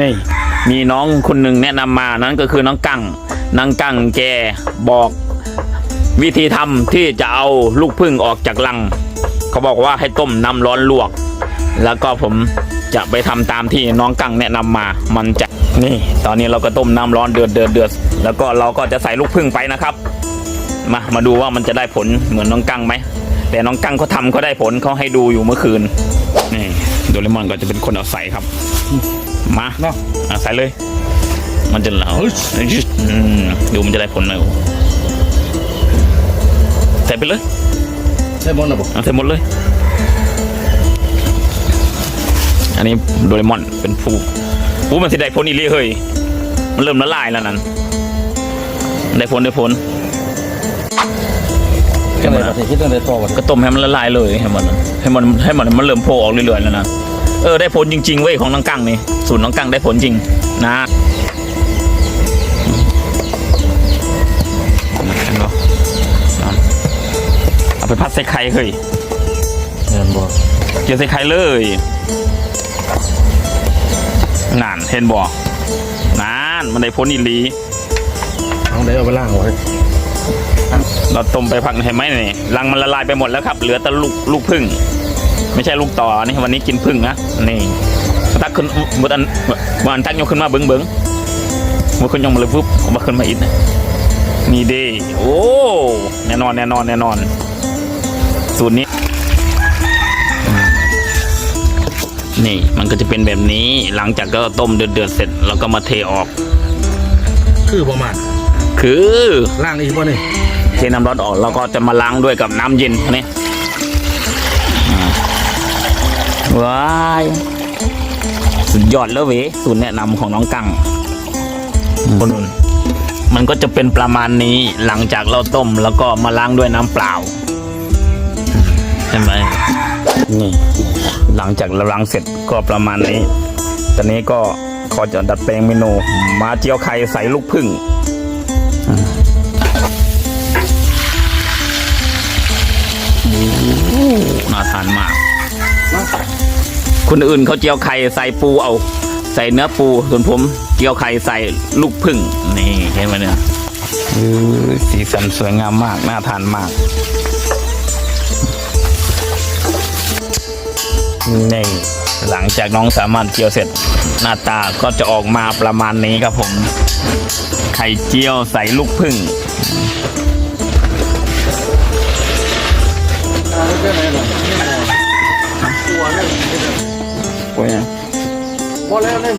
นี่มีน้องคนหนึ่งแนะนำมานั่นก็คือน้องกั้งน้องกั้งแกบอกวิธีทำที่จะเอาลูกพึ่งออกจากรัง เขาบอกว่าให้ต้มน้ำร้อนลวก แล้วก็ผมจะไปทำตามที่น้องกั้งแนะนำมา มันจะนี่ ตอนนี้เราก็ต้มน้ำร้อนเดือดเดือดเดือดแล้วก็เราก็จะใส่ลูกพึ่งไปนะครับมามาดูว่ามันจะได้ผลเหมือนน้องกั้งไหมแต่น้องกั้งเขาทำเขาได้ผลเขาให้ดูอยู่เมื่อคืนนี่โดเรมอนก็จะเป็นคนเอาใส่ครับ มาเนาะอะใส่เลย มันจะเหลาเฮ้ยอืมดูมันจะได้ผลไหมใส่ไปเลยใช่บอลนะบอกเอาใส่หมดเลย อันนี้โดเรมอนเป็นผู้ผู้มันสิได้ผลอีเลี่เฮ้ยมันเริ่มละลายแล้วนั่นได้ผลได้ผลจังไรประเทศคิดจังไรต่อวะก็ต้มให้มันละลายเลยให้มันให้มันให้มันมันเริ่มโผล่ออกเรื่อยๆแล้วนะ เออได้ผลจริง ๆ เว้ยของน้องกั้งนี่สูตรน้องกั้งได้ผลจริงนะเห็นปะเอาไปพัดใส่ไข่เฮ้ยเงินบ่เกี่ยวใส่ไข่เลยนานเห็นบ่นานมันได้ผลอีหลีเอาได้เอาไปล่างไว้เราต้มไปพักเห็นไหมนี่รังมันละลายไปหมดแล้วครับ เหลือแต่ลูกลูกพึ่ง ไม่ใช่ลูกต่อนี่วันนี้กินพึ่งนะนี่ตักขึ้นบนอันบนอันตั้งยกขึ้นมาเบิ้งเบิ้งมันขึ้นยกมาเลยปุ๊บเอามาขึ้นมาอีกนะนี่เดีโอ้แน่นอนแน่นอนแน่นอน สูตรนี้อืมนี่มันก็จะเป็นแบบนี้หลังจากก็ต้มเดือดๆเสร็จเราก็มาเทออก คือประมาณคือล่างอีกบ่นี่เทน้ำร้อนออกเราก็จะมาล้างด้วยกับน้ำเย็นอัน ว้ายสุดยอดแล้วเว้ยสูตรแนะนำของน้องกังคนอื่นมันก็จะเป็นประมาณนี้หลังจากเราต้มแล้วก็มาล้างด้วยน้ำเปล่าใช่ไหมนี่หลังจากเราล้างเสร็จก็ประมาณนี้ ตอนนี้ก็ขอจะดัดแปลงเมนู มาเจียวไข่ใส่ลูกผึ้ง คนอื่นเขาเจียวไข่ใส่ปูเอา ใส่เนื้อปูส่วนผมเจียวไข่ใส่ลูกผึ่งนี่เห็นไหมเนี่ยสีสันสวยงามมากน่าทานมากนี่หลังจากน้องสามารถเจียวเสร็จ หน้าตาก็จะออกมาประมาณนี้ครับผม ไข่เจียวใส่ลูกผึ่ง ตัวเนี่ย